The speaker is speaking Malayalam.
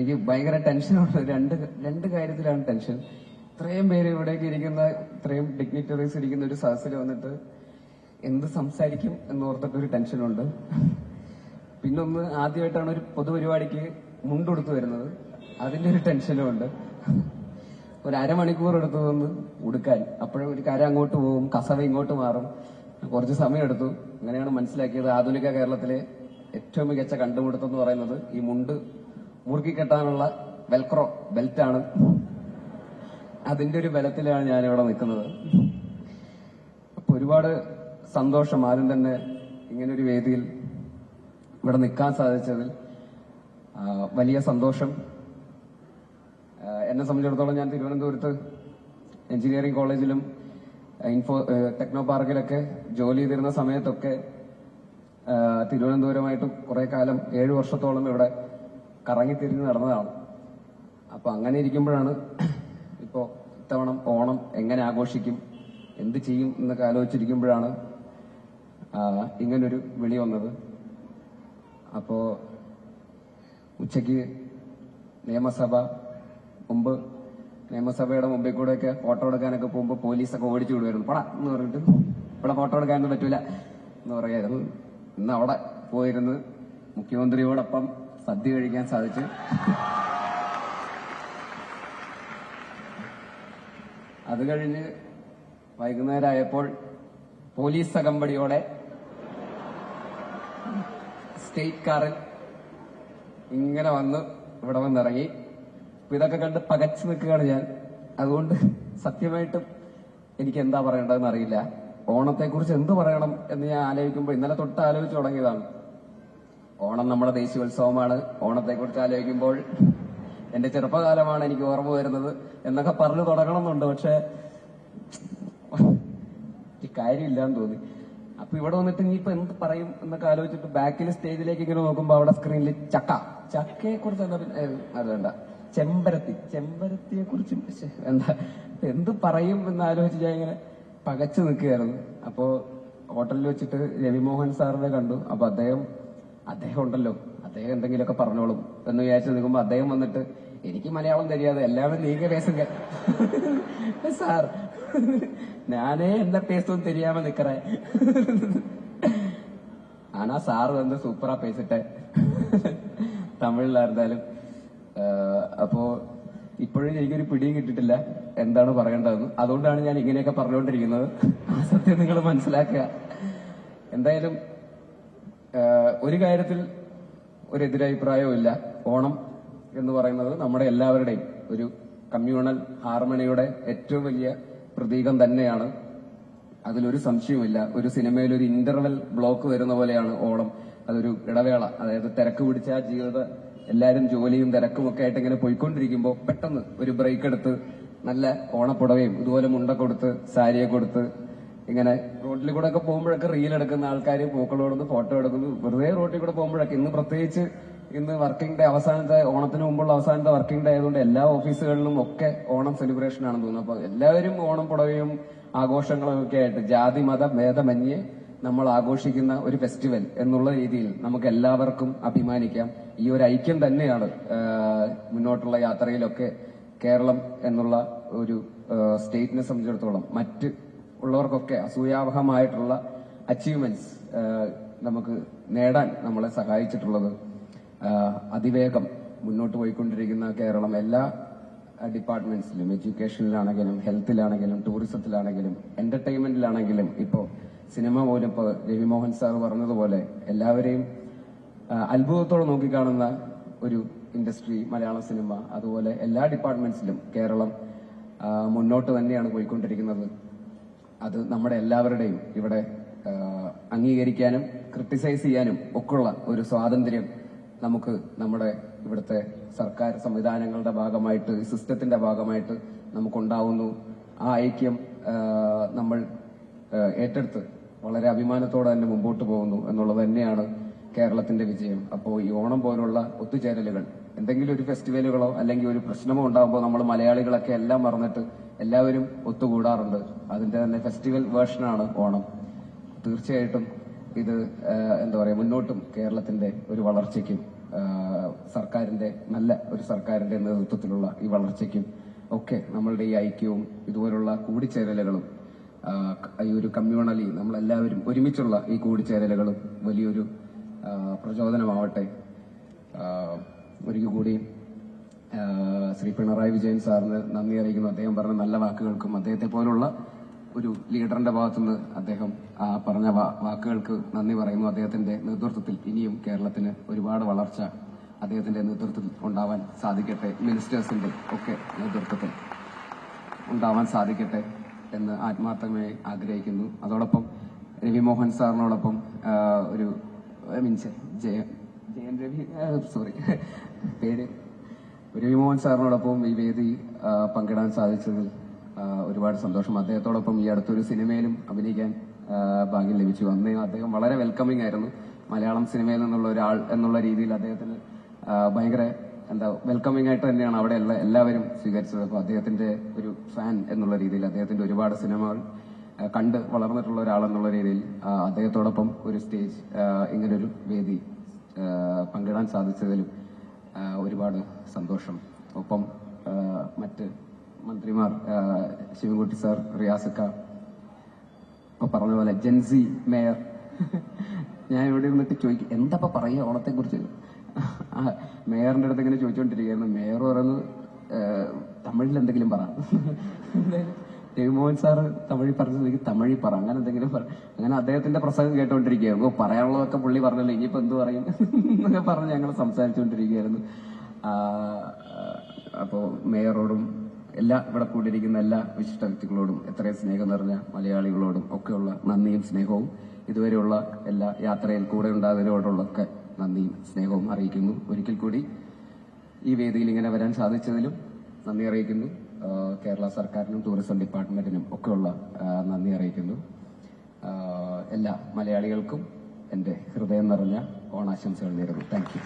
എനിക്ക് ഭയങ്കര ടെൻഷനുണ്ട്. രണ്ട് രണ്ട് കാര്യത്തിലാണ് ടെൻഷൻ. ഇത്രയും പേര് ഇവിടേക്ക് ഇരിക്കുന്ന ഇത്രയും ഡിഗ്നിറ്ററീസ് ഇരിക്കുന്ന ഒരു സദസ്സിൽ വന്നിട്ട് എന്ത് സംസാരിക്കും എന്നോർത്തിട്ട് ഒരു ടെൻഷനുണ്ട്. പിന്നൊന്ന് ആദ്യമായിട്ടാണ് ഒരു പൊതുപരിപാടിക്ക് മുണ്ടുടുത്ത് വരുന്നത്. അതിന്റെ ഒരു ടെൻഷനും ഉണ്ട് ഒരു അരമണിക്കൂർ എടുത്തു നിന്ന് ഉടുക്കാൻ. അപ്പോഴും ഒരു കര അങ്ങോട്ട് പോകും കസവ ഇങ്ങോട്ട് മാറും. കുറച്ച് സമയം എടുത്തു അങ്ങനെയാണ് മനസ്സിലാക്കിയത് ആധുനിക കേരളത്തിലെ ഏറ്റവും മികച്ച കണ്ടുപിടുത്തം എന്ന് പറയുന്നത് ഈ മുണ്ട് മുറുക്കി കെട്ടാനുള്ള വെൽക്രോ ബെൽറ്റാണ് അതിന്റെ ഒരു ബലത്തിലാണ് ഞാനിവിടെ നിൽക്കുന്നത്. അപ്പൊ ഒരുപാട് സന്തോഷം ആരും തന്നെ ഇങ്ങനൊരു വേദിയിൽ ഇവിടെ നിൽക്കാൻ സാധിച്ചതിൽ വലിയ സന്തോഷം. എന്നെ സംബന്ധിച്ചിടത്തോളം ഞാൻ തിരുവനന്തപുരത്ത് എഞ്ചിനീയറിംഗ് കോളേജിലും ഇൻഫോ ടെക്നോ പാർക്കിലൊക്കെ ജോലി ചെയ്തിരുന്ന സമയത്തൊക്കെ തിരുവനന്തപുരമായിട്ട് കുറെ കാലം ഏഴു വർഷത്തോളം ഇവിടെ കറങ്ങി തിരിഞ്ഞ് നടന്നതാണ്. അപ്പൊ അങ്ങനെ ഇരിക്കുമ്പോഴാണ് ഇപ്പോ ഇത്തവണ ഓണം എങ്ങനെ ആഘോഷിക്കും എന്ത് ചെയ്യും എന്നൊക്കെ ആലോചിച്ചിരിക്കുമ്പോഴാണ് ഇങ്ങനൊരു വിളി വന്നത്. അപ്പോ ഉച്ചയ്ക്ക് നിയമസഭ മുമ്പ് നിയമസഭയുടെ മുമ്പിൽ കൂടെയൊക്കെ ഫോട്ടോ എടുക്കാനൊക്കെ പോകുമ്പോൾ പോലീസൊക്കെ ഓടിച്ചു വിടുമായിരുന്നു പടാ എന്ന് പറഞ്ഞിട്ട് ഇവിടെ ഫോട്ടോ എടുക്കാനൊന്നും പറ്റൂല എന്ന് പറയായിരുന്നു. ഇന്ന് അവിടെ പോയിരുന്ന് മുഖ്യമന്ത്രിയോടൊപ്പം സദ്യ കഴിക്കാൻ സാധിച്ചു. അത് കഴിഞ്ഞ് വൈകുന്നേരം ആയപ്പോൾ പോലീസ് അകമ്പടിയോടെ സ്റ്റേറ്റ് കാറിൽ ഇങ്ങനെ വന്ന് ഇവിടെ വന്നിറങ്ങി. അപ്പൊ ഇതൊക്കെ കണ്ട് പകച്ചു നിൽക്കുകയാണ് ഞാൻ. അതുകൊണ്ട് സത്യമായിട്ടും എനിക്ക് എന്താ പറയേണ്ടതെന്ന് അറിയില്ല. ഓണത്തെക്കുറിച്ച് എന്ത് പറയണം എന്ന് ഞാൻ ആലോചിക്കുമ്പോൾ ഇന്നലെ തൊട്ട് ആലോചിച്ച് തുടങ്ങിയതാണ്. ഓണം നമ്മുടെ ദേശീയോത്സവമാണ്. ഓണത്തെക്കുറിച്ച് ആലോചിക്കുമ്പോൾ എന്റെ ചെറുപ്പകാലമാണ് എനിക്ക് ഓർമ്മ വരുന്നത് എന്നൊക്കെ പറഞ്ഞു തുടങ്ങണമെന്നുണ്ട്. പക്ഷെ കാര്യമില്ലാന്ന് തോന്നി. അപ്പൊ ഇവിടെ വന്നിട്ട് ഇനിയിപ്പോ എന്ത് പറയും എന്നൊക്കെ ആലോചിച്ചിട്ട് ബാക്കിൽ സ്റ്റേജിലേക്ക് ഇങ്ങനെ നോക്കുമ്പോ അവിടെ സ്ക്രീനിൽ ചക്ക. ചക്കയെ കുറിച്ച് എന്താ പിന്നെ- അത് വേണ്ട. ചെമ്പരത്തി. ചെമ്പരത്തിയെ കുറിച്ച് എന്താ എന്ത് പറയും എന്ന് ആലോചിച്ച് ഞാൻ ഇങ്ങനെ പകച്ചു നിൽക്കുകയായിരുന്നു. അപ്പോ ഹോട്ടലിൽ വെച്ചിട്ട് രവിമോഹൻ സാറിനെ കണ്ടു. അപ്പൊ അദ്ദേഹം അദ്ദേഹം ഉണ്ടല്ലോ അദ്ദേഹം എന്തെങ്കിലുമൊക്കെ പറഞ്ഞോളും എന്ന് വിചാരിച്ചു നിൽക്കുമ്പോ അദ്ദേഹം വന്നിട്ട് എനിക്ക് മലയാളം തരിയാതെ എല്ലാവരും നീക്ക പേസം സാർ ഞാനേ എന്താ പേസവും തരിയാമ നിക്കറേ? ആണാ സാറ് വന്ന് സൂപ്പറാ പേസിട്ടെ തമിഴിലായിരുന്നാലും അപ്പോ ഇപ്പോഴും എനിക്കൊരു പിടിയും കിട്ടിട്ടില്ല എന്താണ് പറയേണ്ടതെന്ന്. അതുകൊണ്ടാണ് ഞാൻ ഇങ്ങനെയൊക്കെ പറഞ്ഞുകൊണ്ടിരിക്കുന്നത്. ആ സത്യം നിങ്ങൾ മനസ്സിലാക്കുക. എന്തായാലും ഒരു കാര്യത്തിൽ ഒരു എതിരഭിപ്രായവും ഇല്ല. ഓണം എന്ന് പറയുന്നത് നമ്മുടെ എല്ലാവരുടെയും ഒരു കമ്മ്യൂണൽ ഹാർമണിയുടെ ഏറ്റവും വലിയ പ്രതീകം തന്നെയാണ്. അതിലൊരു സംശയവുമില്ല. ഒരു സിനിമയിൽ ഒരു ഇന്റർവെൽ ബ്ലോക്ക് വരുന്ന പോലെയാണ് ഓണം. അതൊരു ഇടവേള. അതായത് തിരക്ക് പിടിച്ച ജീവിത എല്ലാവരും ജോലിയും തിരക്കും ഒക്കെ ആയിട്ട് ഇങ്ങനെ പോയിക്കൊണ്ടിരിക്കുമ്പോൾ പെട്ടെന്ന് ഒരു ബ്രേക്ക് എടുത്ത് നല്ല ഓണപ്പുടവയും ഇതുപോലെ മുണ്ട കൊടുത്ത് സാരിയെ കൊടുത്ത് ഇങ്ങനെ റോഡിൽ കൂടെ ഒക്കെ പോകുമ്പോഴൊക്കെ റീൽ എടുക്കുന്ന ആൾക്കാർ പൂക്കളോടൊന്ന് ഫോട്ടോ എടുക്കുന്നു. വെറുതെ റോഡിൽ കൂടെ പോകുമ്പോഴൊക്കെ ഇന്ന് പ്രത്യേകിച്ച് ഇന്ന് വർക്കിംഗ് ഡേ അവസാനത്തെ ഓണത്തിന് മുമ്പുള്ള അവസാനത്തെ വർക്കിംഗ് ഡേ ആയതുകൊണ്ട് എല്ലാ ഓഫീസുകളിലും ഒക്കെ ഓണം സെലിബ്രേഷൻ ആണെന്ന് തോന്നുന്നു. അപ്പൊ എല്ലാവരും ഓണം പുടവയും ആഘോഷങ്ങളും ഒക്കെ ആയിട്ട് ജാതി മത ഭേദമന്യേ നമ്മൾ ആഘോഷിക്കുന്ന ഒരു ഫെസ്റ്റിവൽ എന്നുള്ള രീതിയിൽ നമുക്ക് എല്ലാവർക്കും അഭിമാനിക്കാം. ഈ ഒരു ഐക്യം തന്നെയാണ് മുന്നോട്ടുള്ള യാത്രയിലൊക്കെ കേരളം എന്നുള്ള ഒരു സ്റ്റേറ്റിനെ സംബന്ധിച്ചിടത്തോളം മറ്റ് ഉള്ളവർക്കൊക്കെ അസൂയാവഹമായിട്ടുള്ള അച്ചീവ്മെന്റ്സ് നമുക്ക് നേടാൻ നമ്മളെ സഹായിച്ചിട്ടുള്ളത് അതിവേഗം മുന്നോട്ട് പോയിക്കൊണ്ടിരിക്കുന്ന കേരളം എല്ലാ ഡിപ്പാർട്ട്മെന്റ്സിലും എഡ്യൂക്കേഷനിലാണെങ്കിലും ഹെൽത്തിലാണെങ്കിലും ടൂറിസത്തിലാണെങ്കിലും എന്റർടൈൻമെന്റിലാണെങ്കിലും ഇപ്പോൾ സിനിമ പോലും ഇപ്പോൾ രവിമോഹൻ സാർ പറഞ്ഞതുപോലെ എല്ലാവരെയും അത്ഭുതത്തോടെ നോക്കിക്കാണുന്ന ഒരു ഇൻഡസ്ട്രി മലയാള സിനിമ അതുപോലെ എല്ലാ ഡിപ്പാർട്ട്മെന്റ്സിലും കേരളം മുന്നോട്ട് തന്നെയാണ് പോയിക്കൊണ്ടിരിക്കുന്നത്. അത് നമ്മുടെ എല്ലാവരുടെയും ഇവിടെ അംഗീകരിക്കാനും ക്രിട്ടിസൈസ് ചെയ്യാനും ഒക്കെയുള്ള ഒരു സ്വാതന്ത്ര്യം നമുക്ക് നമ്മുടെ ഇവിടുത്തെ സർക്കാർ സംവിധാനങ്ങളുടെ ഭാഗമായിട്ട് സിസ്റ്റത്തിന്റെ ഭാഗമായിട്ട് നമുക്കുണ്ടാവുന്നു. ആ ഐക്യം നമ്മൾ ഏറ്റെടുത്ത് വളരെ അഭിമാനത്തോടെ തന്നെ മുമ്പോട്ട് പോകുന്നു എന്നുള്ളത് തന്നെയാണ് കേരളത്തിന്റെ വിജയം. അപ്പോൾ ഈ ഓണം പോലുള്ള ഒത്തുചേരലുകൾ എന്തെങ്കിലും ഒരു ഫെസ്റ്റിവലുകളോ അല്ലെങ്കിൽ ഒരു പ്രശ്നമോ ഉണ്ടാകുമ്പോൾ നമ്മൾ മലയാളികളൊക്കെ എല്ലാം മറന്നിട്ട് എല്ലാവരും ഒത്തുകൂടാറുണ്ട്. അതിന്റെ തന്നെ ഫെസ്റ്റിവൽ വേർഷനാണ് ഓണം. തീർച്ചയായിട്ടും ഇത് എന്താ പറയുക മുന്നോട്ടും കേരളത്തിന്റെ ഒരു വളർച്ചയ്ക്കും സർക്കാരിന്റെ നല്ല ഒരു സർക്കാരിന്റെ നേതൃത്വത്തിലുള്ള ഈ വളർച്ചയ്ക്കും ഒക്കെ നമ്മളുടെ ഈ ഐക്യവും ഇതുപോലുള്ള കൂടിച്ചേരലുകളും ഈ ഒരു കമ്മ്യൂണലി നമ്മളെല്ലാവരും ഒരുമിച്ചുള്ള ഈ കൂടിച്ചേരലുകളും വലിയൊരു പ്രചോദനമാവട്ടെ. ഒരിക്കൽ കൂടി ആ, ശ്രീ പിണറായി വിജയൻ സാറിന് നന്ദി അറിയിക്കുന്നു. അദ്ദേഹം പറഞ്ഞ നല്ല വാക്കുകൾക്കും അദ്ദേഹത്തെ പോലുള്ള ഒരു ലീഡറിന്റെ ഭാഗത്തുനിന്ന് അദ്ദേഹം ആ പറഞ്ഞ വാക്കുകൾക്ക് നന്ദി പറയുന്നു. അദ്ദേഹത്തിന്റെ നേതൃത്വത്തിൽ ഇനിയും കേരളത്തിന് ഒരുപാട് വളർച്ച അദ്ദേഹത്തിന്റെ നേതൃത്വത്തിൽ ഉണ്ടാവാൻ സാധിക്കട്ടെ. മിനിസ്റ്റേഴ്സിന്റെ ഒക്കെ നേതൃത്വത്തിൽ ഉണ്ടാവാൻ സാധിക്കട്ടെ എന്ന് ആത്മാർത്ഥമായി ആഗ്രഹിക്കുന്നു. അതോടൊപ്പം രവി മോഹൻ സാറിനോടൊപ്പം ഒരു മീൻസ് ജയ ജയൻ രവി സോറി പേര് രവി മോഹൻ സാറിനോടൊപ്പം ഈ വേദി പങ്കിടാൻ സാധിച്ചതിൽ ഒരുപാട് സന്തോഷം. അദ്ദേഹത്തോടൊപ്പം ഈ അടുത്തൊരു സിനിമയിലും അഭിനയിക്കാൻ ഭാഗ്യം ലഭിച്ചു. അന്ന് അദ്ദേഹം വളരെ വെൽക്കമിംഗ് ആയിരുന്നു. മലയാളം സിനിമയിൽ നിന്നുള്ള ഒരാൾ എന്നുള്ള രീതിയിൽ അദ്ദേഹത്തിന് ഭയങ്കര എന്താ വെൽക്കമിംഗ് ആയിട്ട് തന്നെയാണ് അവിടെയുള്ള എല്ലാവരും സ്വീകരിച്ചത്. അപ്പോൾ അദ്ദേഹത്തിന്റെ ഒരു ഫാൻ എന്നുള്ള രീതിയിൽ അദ്ദേഹത്തിന്റെ ഒരുപാട് സിനിമകൾ കണ്ട് വളർന്നിട്ടുള്ള ഒരാളെന്നുള്ള രീതിയിൽ അദ്ദേഹത്തോടൊപ്പം ഒരു സ്റ്റേജ് ഇങ്ങനൊരു വേദി പങ്കിടാൻ സാധിച്ചതിലും ഒരുപാട് സന്തോഷം. ഒപ്പം മറ്റ് മന്ത്രിമാർ ശിവൻകുട്ടി സാർ റിയാസക്ക ഇപ്പൊ പറഞ്ഞ പോലെ ജെൻസി മേയർ. ഞാൻ ഇവിടെ ഇരുന്നിട്ട് ചോദിക്കും എന്താ പറയുക ഓണത്തെ കുറിച്ച് മേയറിന്റെ അടുത്ത് ഇങ്ങനെ ചോദിച്ചുകൊണ്ടിരിക്കുകയായിരുന്നു മേയർ പറയുന്നത് തമിഴിൽ എന്തെങ്കിലും പറ. രവിമോഹൻ സാറ് തമിഴിൽ പറഞ്ഞതെങ്കിൽ തമിഴിൽ പറ. അങ്ങനെ എന്തെങ്കിലും പറ. അങ്ങനെ അദ്ദേഹത്തിന്റെ പ്രസംഗം കേട്ടോണ്ടിരിക്കുകയായിരുന്നു ഓ പറയാനുള്ളതൊക്കെ പുള്ളി പറഞ്ഞല്ലോ? ഇനിയിപ്പോ എന്ത് പറയും? എന്നൊക്കെ പറഞ്ഞ് ഞങ്ങൾ സംസാരിച്ചുകൊണ്ടിരിക്കുകയായിരുന്നു ആ, അപ്പോ മേയറോടും എല്ലാ ഇവിടെ കൂടിയിരിക്കുന്ന എല്ലാ വിശിഷ്ട വ്യക്തികളോടും എത്രയും സ്നേഹം നിറഞ്ഞ മലയാളികളോടും ഒക്കെയുള്ള നന്ദിയും സ്നേഹവും ഇതുവരെയുള്ള എല്ലാ യാത്രയിൽ കൂടെ ഉണ്ടായതിനോടുള്ളൊക്കെ നന്ദിയും സ്നേഹവും അറിയിക്കുന്നു. ഒരിക്കൽ കൂടി ഈ വേദിയിൽ ഇങ്ങനെ വരാൻ സാധിച്ചതിലും നന്ദി അറിയിക്കുന്നു. കേരള സർക്കാരിനും ടൂറിസം ഡിപ്പാർട്ട്മെന്റിനും ഒക്കെയുള്ള നന്ദി അറിയിക്കുന്നു. എല്ലാ മലയാളികൾക്കും എന്റെ ഹൃദയം നിറഞ്ഞ ഓണാശംസകൾ നേരുന്നു. താങ്ക്